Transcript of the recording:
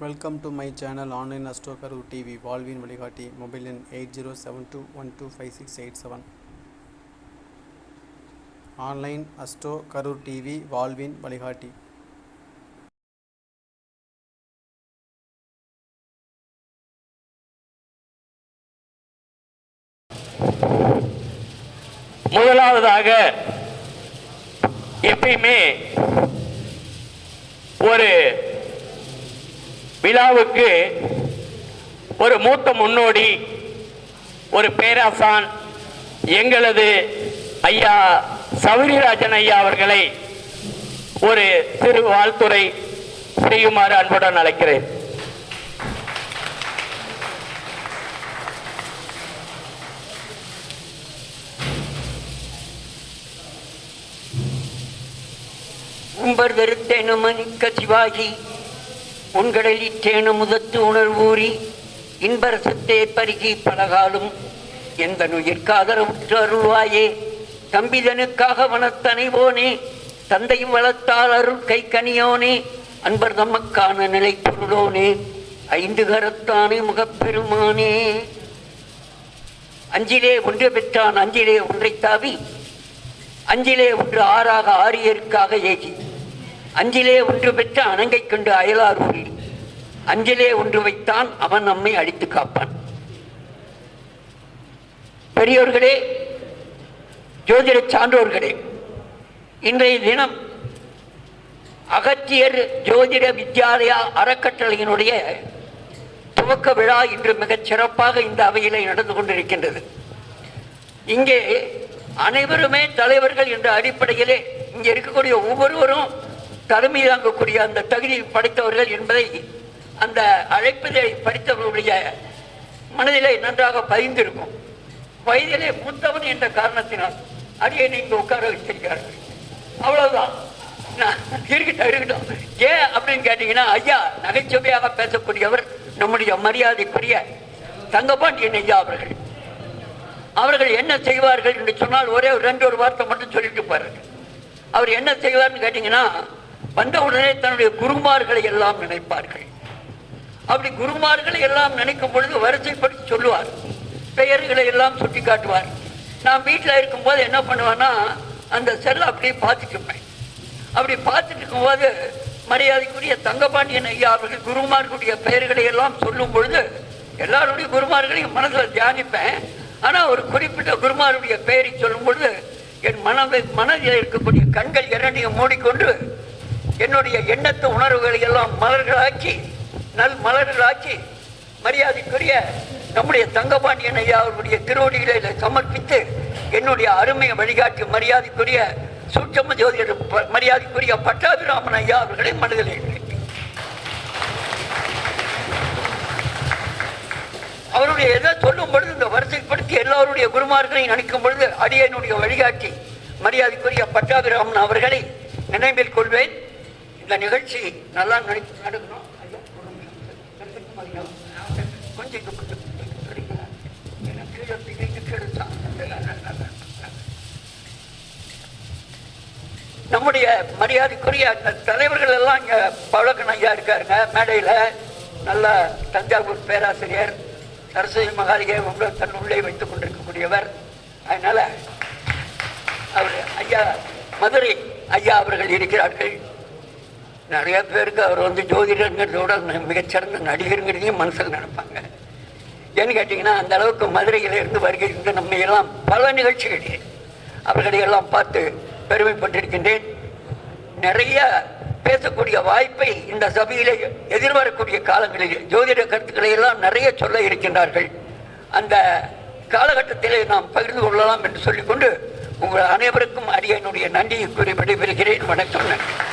Welcome to my channel online அஸ்டோகரு TV வாழ்வின் வழிகாட்டி mobile எண் eight zero seven two one two five six eight seven online astro Karur TV வாழ்வின் வழிகாட்டி முதலாவதாக எப்பயுமே ஒரு விழாவுக்கு ஒரு மூத்த முன்னோடி ஒரு பேராசான் எங்களது ஐயா சௌரிராஜன் ஐயா அவர்களை ஒரு சிறு வாழ்த்துறை செய்யுமாறு அன்புடன் அழைக்கிறேன். கும்பர் வெறுத்தேனு மணிக்க சிவாகி உன்கடலிற்றேனு முதத்து உணர்வூறி இன்பரசத்தே பருகி பலகாலும் எந்த நுயிர்காதரவுற்று அருள்வாயே? தம்பிதனுக்காக வனத்தனைவோனே தந்தையும் வளர்த்தால் அருள் கை கனியோனே அன்பர் தமக்கான நிலை பொருளோனே ஐந்து கரத்தானே முகப்பெருமானே. அஞ்சிலே ஒன்று பெற்றான் அஞ்சிலே ஒன்றை தாவி அஞ்சிலே ஒன்று ஆறாக ஆரியருக்காக ஏகி. அஞ்சிலே ஒன்று பெற்ற அணங்கை கண்டு அயலார் ஊழி அஞ்சிலே ஒன்று வைத்தான் அவன் நம்மை அழித்து காப்பான். பெரியோர்களே ஜோதிட சான்றோர்களே இன்றைய தினம் அகத்தியர் ஜோதிட வித்யாலயா அறக்கட்டளையினுடைய துவக்க விழா இன்று மிகச் சிறப்பாக இந்த அவையிலே நடந்து கொண்டிருக்கின்றது. இங்கே அனைவருமே தலைவர்கள் என்ற அடிப்படையிலே இங்கே இருக்கக்கூடிய ஒவ்வொருவரும் தலைமை தாங்கக்கூடிய அந்த தகுதி படைத்தவர்கள் என்பதை அந்த அழைப்பதை படித்தவர்களுடைய மனதிலே நன்றாக பதிந்திருக்கும். வயதிலே மூத்தவன் என்ற காரணத்தினால் அடியை நீங்க உட்கார வச்சிருக்கார்கள் அவ்வளவுதான். நான் இருக்கட்டும் இருக்கட்டும். ஏன் அப்படின்னு கேட்டீங்கன்னா ஐயா நகைச்சுவையாக பேசக்கூடியவர் நம்முடைய மரியாதைக்குரிய தங்கப்பாண்டியன் ஐயா அவர்கள். அவர்கள் என்ன செய்வார்கள் என்று சொன்னால் ஒரே ஒரு ரெண்டு ஒரு வார்த்தை மட்டும் சொல்லிட்டு பாருங்க அவர் என்ன செய்வார்னு கேட்டீங்கன்னா வந்தவுடனே தன்னுடைய குருமார்களை எல்லாம் நினைப்பார்கள். அப்படி குருமார்களை எல்லாம் நினைக்கும் பொழுது வரிசைப்படுத்தி சொல்லுவார். பெயர்களை எல்லாம் சுட்டி காட்டுவார். நான் வீட்டில் இருக்கும்போது என்ன பண்ணுவேன்னா அந்த செல்லை அப்படியே பார்த்துட்டு இருப்பேன். அப்படி பார்த்துட்டு இருக்கும்போது மரியாதைக்குரிய தங்கபாண்டியன் ஐயா அவர்கள் குருமார்களுடைய பெயர்களை எல்லாம் சொல்லும் பொழுது எல்லாருடைய குருமார்களையும் மனதில் தியானிப்பேன். ஆனால் ஒரு குறிப்பிட்ட குருமாருடைய பெயரை சொல்லும் பொழுது என் மனதை மனதில் இருக்கக்கூடிய கண்கள் இரண்டையும் மூடிக்கொண்டு என்னுடைய எண்ணத்து உணர்வுகளை எல்லாம் மலர்களாக்கி நல் மலர்களாக்கி மரியாதைக்குரிய நம்முடைய தங்கபாண்டியன் ஐயா அவருடைய திருவடிகளை சமர்ப்பித்து என்னுடைய அருமையை வழிகாட்டி மரியாதைக்குரிய சூட்சம ஜோதிடர் ப- மரியாதைக்குரிய பட்டாபிராமன் ஐயா அவர்களை மனதில் அவருடைய எதை சொல்லும் பொழுது இந்த வரிசைப்படுத்தி எல்லாருடைய குருமார்களையும் நினைக்கும் பொழுது அடியனுடைய வழிகாட்டி மரியாதைக்குரிய பட்டாபிராமன் அவர்களை நினைவில் கொள்வேன். இந்த நிகழ்ச்சி நல்லா நினைத்து நடக்கணும் ஐயா, கொஞ்சம் கொஞ்சம் நம்முடைய மரியாதைக்குரிய அந்த தலைவர்கள் எல்லாம் இங்க பழக்கன் ஐயா இருக்காருங்க. மேடையில் நல்ல தஞ்சாவூர் பேராசிரியர் சரஸ்வதி மகாலிகை உங்களை தன் உள்ளே வைத்துக் கொண்டிருக்கக்கூடியவர். அதனால அவர் ஐயா மதுரை ஐயா அவர்கள் இருக்கிறார்கள். நிறைய பேருக்கு அவர் வந்து ஜோதிடங்கிறதோட மிகச்சிறந்த நடிகருங்கிறதையும் மனசில் நினைப்பாங்க. ஏன்னு கேட்டிங்கன்னா அந்த அளவுக்கு மதுரையிலிருந்து வருகின்ற நம்ம எல்லாம் பல நிகழ்ச்சிகள் அவர்களை எல்லாம் பார்த்து பெருமைப்பட்டிருக்கின்றேன். நிறைய பேசக்கூடிய வாய்ப்பை இந்த சபையிலே எதிர்வரக்கூடிய காலங்களில் ஜோதிட கருத்துக்களை எல்லாம் நிறைய சொல்ல இருக்கின்றார்கள். அந்த காலகட்டத்திலே நாம் பகிர்ந்து கொள்ளலாம் என்று சொல்லிக்கொண்டு உங்கள் அனைவருக்கும் அடியனுடைய நன்றியை கூறி விடைபெறுகிறேன். வணக்கம் நன்றி.